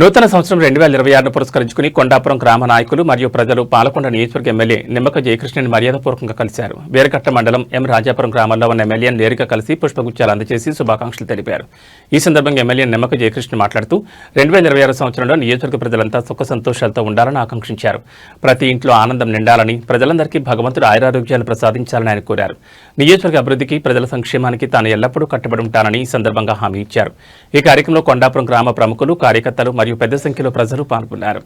నూతన సంవత్సరం రెండు వేల ఇరవై ఆరును పురస్కరించుకుని కొండాపురం గ్రామ నాయకులు మరియు ప్రజలు పాలకొండ నియోజకవర్గ ఎమ్మెల్యే నిమ్మక జయకృష్ణని మర్యాదపూర్వకంగా కలిశారు. వేరకట్ట మండలం ఎం రాజాపురం గ్రామంలో ఉన్న ఎమ్మెల్యేను నేరుగా కలిసి పుష్పగుచ్చాలు అందజేసి శుభాకాంక్షలు తెలిపారు. ఈ సందర్భంగా ఎమ్మెల్యే నిమ్మక జయకృష్ణ మాట్లాడుతూ రెండు వేల ఇరవై ఆరు సంవత్సరంలో నియోజకవర్గ ప్రజలంతా సుఖ సంతోషాలతో ఉండాలని ఆకాంక్షించారు. ప్రతి ఇంట్లో ఆనందం నిండాలని ప్రజలందరికీ భగవంతుడు ఆయురారోగ్యాలు ప్రసాదించాలని ఆయన కోరారు. నియోజకవర్గ అభివృద్ధికి ప్రజల సంక్షేమానికి తాను ఎల్లప్పుడూ కట్టుబడి ఉంటానని ఈ సందర్భంగా హామీ ఇచ్చారు. ఈ కార్యక్రమంలో కొండాపురం గ్రామ ప్రముఖులు కార్యకర్తలు మరియు పెద్ద సంఖ్యలో ప్రజలు పాల్గొన్నారు.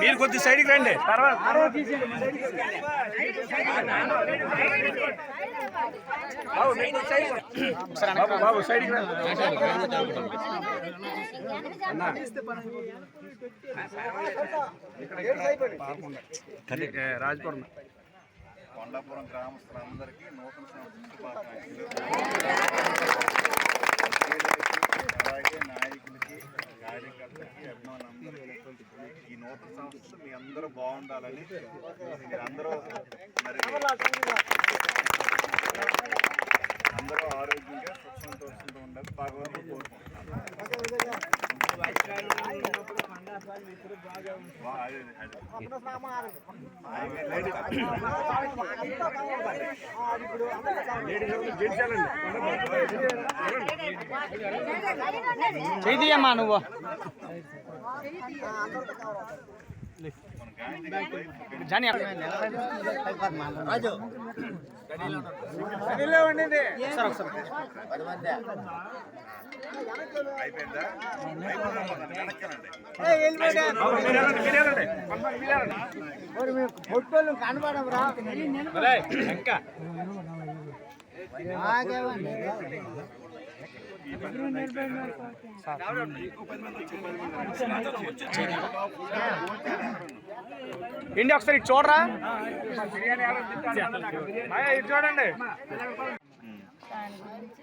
మీరు కొద్ది సైడ్కి రండి. తర్వాత బాబు, సైడ్కి రండి. రాజపురం కొండాపురం గ్రామస్తులందరికీ నూతన సంవత్సరం శుభాకాంక్షలు. అలాగే నాయకులకి కార్యకర్తలకి అభిమానులందరికీ ఈ నూతన సంవత్సరం మీ అందరూ బాగుండాలని మీరందరూ మరి అందరూ ఆరోగ్యంగా సుఖ సంతోషంతో ఉండాలి భగవంతుడు కోరుకుంటున్నాను అదే. చేతియమ్మా నువ్వు రండి. ఫోటోలు కనబడవురా ఇంకా ఇండి ఒకసారి చూడరా? చూడండి. దాని గురించి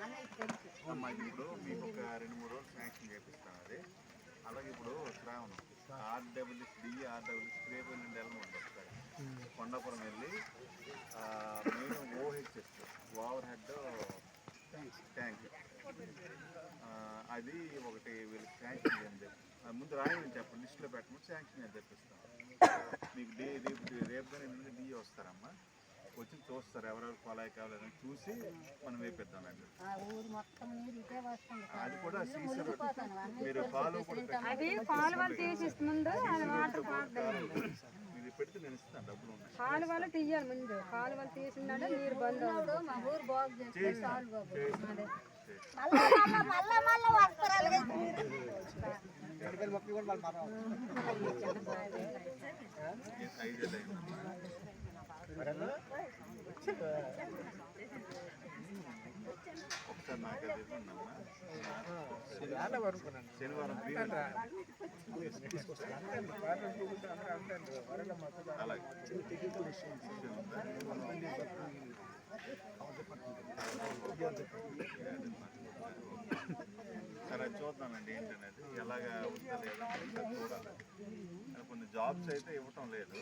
అమ్మా ఇప్పుడు మీకు ఒక రెండు మూడు రోజులు శాంక్షన్ చేపిస్తాను అది. అలాగే ఇప్పుడు శ్రావణం. ఆర్డబ్ల్యూఎస్ డి ఆర్డబ్ల్యూఎస్ రేపు ఎల్లుండి వెళ్ళమండి ఒకసారి. కొండాపురం వెళ్ళి main OHS over head tank. అది ఒకటి వీళ్ళకి శాంక్షన్ చేయండి ముందు రాయమని చెప్పండి లిస్టులో పెట్టమని శాంక్షన్ అని తెప్పిస్తాం మీకు డి రేపు రేపు కానీ డి డిఏ వస్తారమ్మా. వచ్చి చూస్తారు ఎవరెవరు కొలాయి కావాలని చూసి మనం వేపిద్దామండి. ఆ ఊరు మొత్తం నీరు ఇటే వస్తుంది. అది కూడా సీసర్ మీరు పాలు కూడా పెడితే నేను ఇస్తాను డబ్బులు కాలువలు తీయాలి ముందు. కాలువలు తీసిందంటే నీరు బంద్ మా ఊరు బాగు ఒకసారి నాకు అది ఇవ్వండమ్మా శనివారం ఫ్రీ అలాగే సరే చూద్దామండి ఏంటనేది ఎలాగా ఉందో లేదో చూడాలి కొన్ని జాబ్స్ అయితే ఇవ్వటం లేదు.